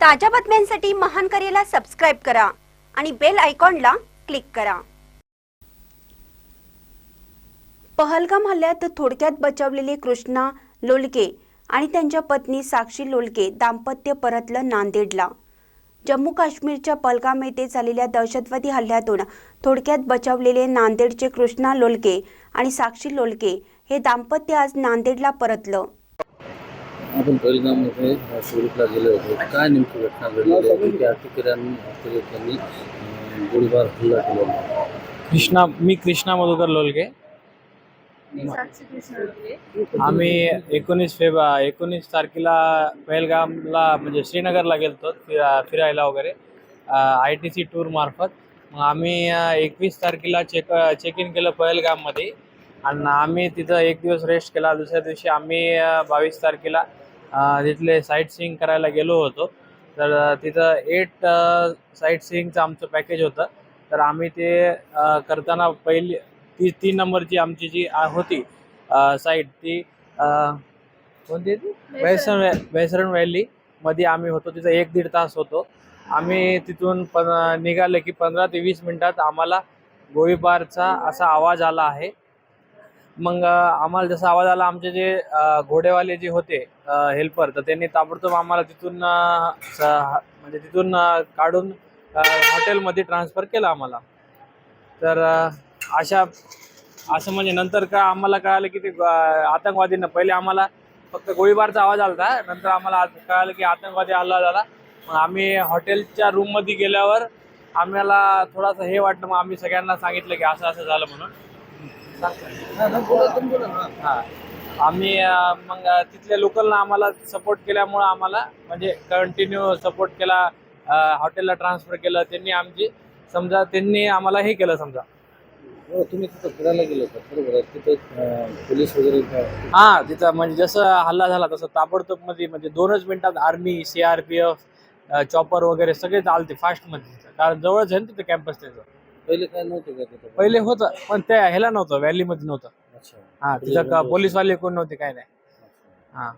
ताज्या बातम्यांसाठी महान करेला सबस्क्राईब करा आणि बेल आयकॉनला क्लिक करा. पहलगाम हल्ल्यात थोडक्यात बचावलेले कृष्णा लोलके आणि त्यांच्या पत्नी साक्षी लोलके दाम्पत्य परतलं नांदेडला. जम्मू काश्मीरच्या पलगाम येथे झालेल्या दहशतवादी हल्ल्यातून थोडक्यात बचावलेले नांदेडचे कृष्णा लोलके आणि साक्षी लोलके हे दाम्पत्य आज नांदेडला परतलं. आपण पहिलगाममध्ये सुरतला गेले होते. काय नेमकी घटना घडलेली होती की अतिक्रियांनी अतिरेक्यांनी अं, गोळीबार हल्ला केला होता. कृष्णा मी कृष्णा मधुकर लोलके. आम्ही एकोणीस फेब एकोणीस तारखेला पहलगामला म्हणजे श्रीनगरला गेलतो फिरा फिरायला वगैरे आय टी सी टूर मार्फत. मग आम्ही एकवीस तारखेला चेक चेक इन केलं पहलगाममध्ये आणि आम्ही तिथं एक दिवस रेस्ट केला. दुसऱ्या दिवशी आम्ही बावीस तारखेला तिथले साईट सीईंग करायला गेलो होतो. तर तिथं एट साईट सीईंगचं आमचं पॅकेज होतं. तर आम्ही ते करताना पहिली ती तीन नंबरची आमची जी होती साईट ती कोणती ती? वैसरण वैसरण व्हॅली मध्ये आम्ही होतो. तिथं एक दीड तास होतो. आम्ही तिथून पण निघाले की पंधरा ते वीस मिनिटात आम्हाला गोळीबारचा असा आवाज आला आहे. मग आम्हाला जसा आवाज आला आमचे जे घोडेवाले जे होते हेल्पर तर त्यांनी ताबडतोब आम्हाला तिथून म्हणजे तिथून काढून हॉटेलमध्ये ट्रान्सफर केलं आम्हाला. तर अशा असं म्हणजे नंतर का आम्हाला कळालं की ते आतंकवादींना आतंकवादीनं पहिले आम्हाला फक्त गोळीबारचा आवाज आला होता नंतर आम्हाला आत- कळालं की आतंकवादी हल्ला झाला मग आम्ही हॉटेलच्या रूममध्ये गेल्यावर आम्हाला थोडासा हे वाटलं मग आम्ही सगळ्यांना सांगितलं की असं असं झालं म्हणून. हा. आम्ही मग तिथल्या लोकलनं आम्हाला सपोर्ट केल्यामुळं आम्हाला म्हणजे कंटिन्यू सपोर्ट केला हॉटेलला ट्रान्सफर केलं त्यांनी आमची समजा त्यांनी आम्हाला हे केलं समजा. हो, तुम्ही तिथं फिरायला गेले होता बरोबर तिथं पोलीस वगैरे हा तिथं म्हणजे जसं हल्ला झाला तसं ताबडतोबमध्ये म्हणजे दोनच मिनिटात army C R P F chopper वगैरे सगळे चालते फास्टमध्ये. तिथं. कारण जवळच आहे ना तिथं कॅम्पस त्याचं. पहिले काय नव्हते का तिथं पहिले होतं पण त्या ह्याला नव्हतं व्हॅलीमध्ये नव्हतं. अच्छा. हा तिथं का पोलीसवाले कोण नव्हते काय नाही. हा.